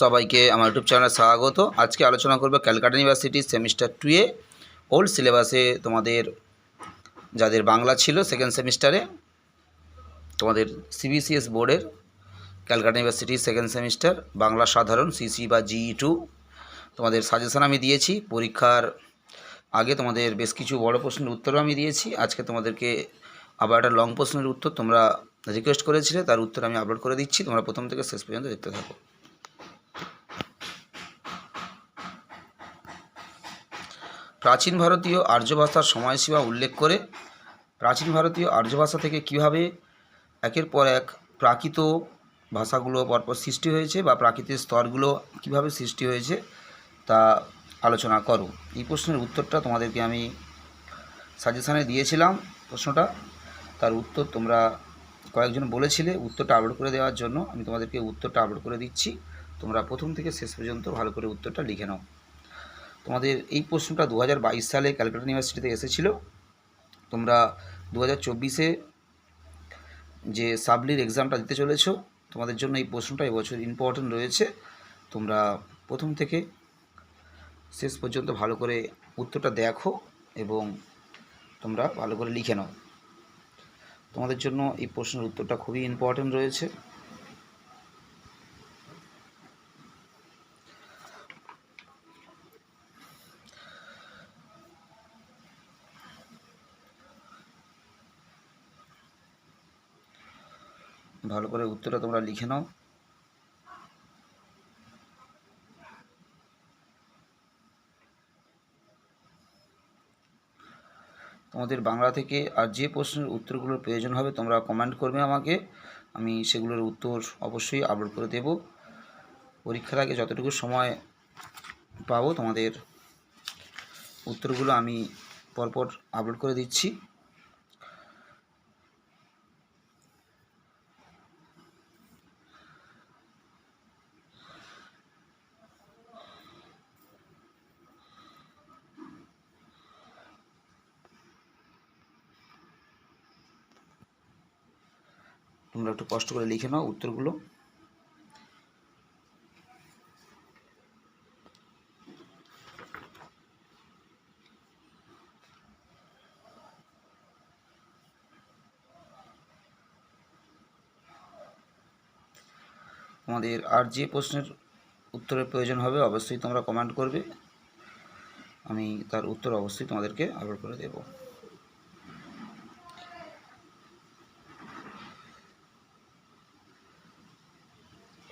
সবাইকে আমার ইউটিউব চ্যানেলে স্বাগত। আজকে আলোচনা করব ক্যালকাটা ইউনিভার্সিটি সেমিস্টার টুয়ে ওল্ড সিলেবাসে তোমাদের যাদের বাংলা ছিল সেকেন্ড সেমিস্টারে তোমাদের সিবিসিএস বোর্ডের Calcutta University second semester Bangla সাধারণ সিসি বা জিই টু তোমাদের সাজেশন আমি দিয়েছি, পরীক্ষার আগে তোমাদের বেশ কিছু বড় প্রশ্নের উত্তরও আমি দিয়েছি। আজকে তোমাদেরকে আবার একটা লং প্রশ্নের উত্তর তোমরা রিকোয়েস্ট করেছিলে, তার উত্তর আমি আপলোড করে দিচ্ছি। তোমরা প্রথম থেকে শেষ পর্যন্ত দেখতে থাকো। প্রাচীন ভারতীয় আর্য ভাষার সময়সীমা উল্লেখ করে প্রাচীন ভারতীয় আর্য ভাষা থেকে কীভাবে একের পর এক প্রাকৃত ভাষাগুলো পরপর সৃষ্টি হয়েছে বা প্রাকৃতিক স্তরগুলো কীভাবে সৃষ্টি হয়েছে তা আলোচনা করো। এই প্রশ্নের উত্তরটা তোমাদেরকে আমি সাজেশানে দিয়েছিলাম প্রশ্নটা। তার উত্তর তোমরা কয়েকজন বলেছিলে, উত্তরটা আপলোড করে দেওয়ার জন্য আমি তোমাদেরকে উত্তরটা আপলোড করে দিচ্ছি। তোমরা প্রথম থেকে শেষ পর্যন্ত ভালো করে উত্তরটা লিখে নাও। তোমাদের এই প্রশ্নটা দু হাজার বাইশ সালে ক্যালকাটা ইউনিভার্সিটিতে এসেছিল। তোমরা দু হাজার চব্বিশে যে সাবলির এক্সামটা দিতে চলেছো, তোমাদের জন্য এই প্রশ্নটা এবছর ইম্পর্টেন্ট রয়েছে। তোমরা প্রথম থেকে শেষ পর্যন্ত ভালো করে উত্তরটা দেখো এবং তোমরা ভালো করে লিখে নাও। তোমাদের জন্য এই প্রশ্নের উত্তরটা খুবই ইম্পর্টেন্ট রয়েছে। ভালো করে উত্তরটা তোমরা লিখে নাও। তোমাদের বাংলা থেকে আর যে প্রশ্নের উত্তরগুলোর প্রয়োজন হবে তোমরা কমেন্ট করবে আমাকে। আমি সেগুলোর উত্তর অবশ্যই আপলোড করে দেব। পরীক্ষার আগে যতটুকু সময় পাবো তোমাদের উত্তরগুলো আমি পরপর আপলোড করে দিচ্ছি। তোমরা একটু কষ্ট করে লিখে নাও উত্তরগুলো। তোমাদের আর যে প্রশ্নের উত্তরের প্রয়োজন হবে অবশ্যই তোমরা কমেন্ট করবে। আমি তার উত্তর অবশ্যই তোমাদেরকে আপলোড করে দেবো।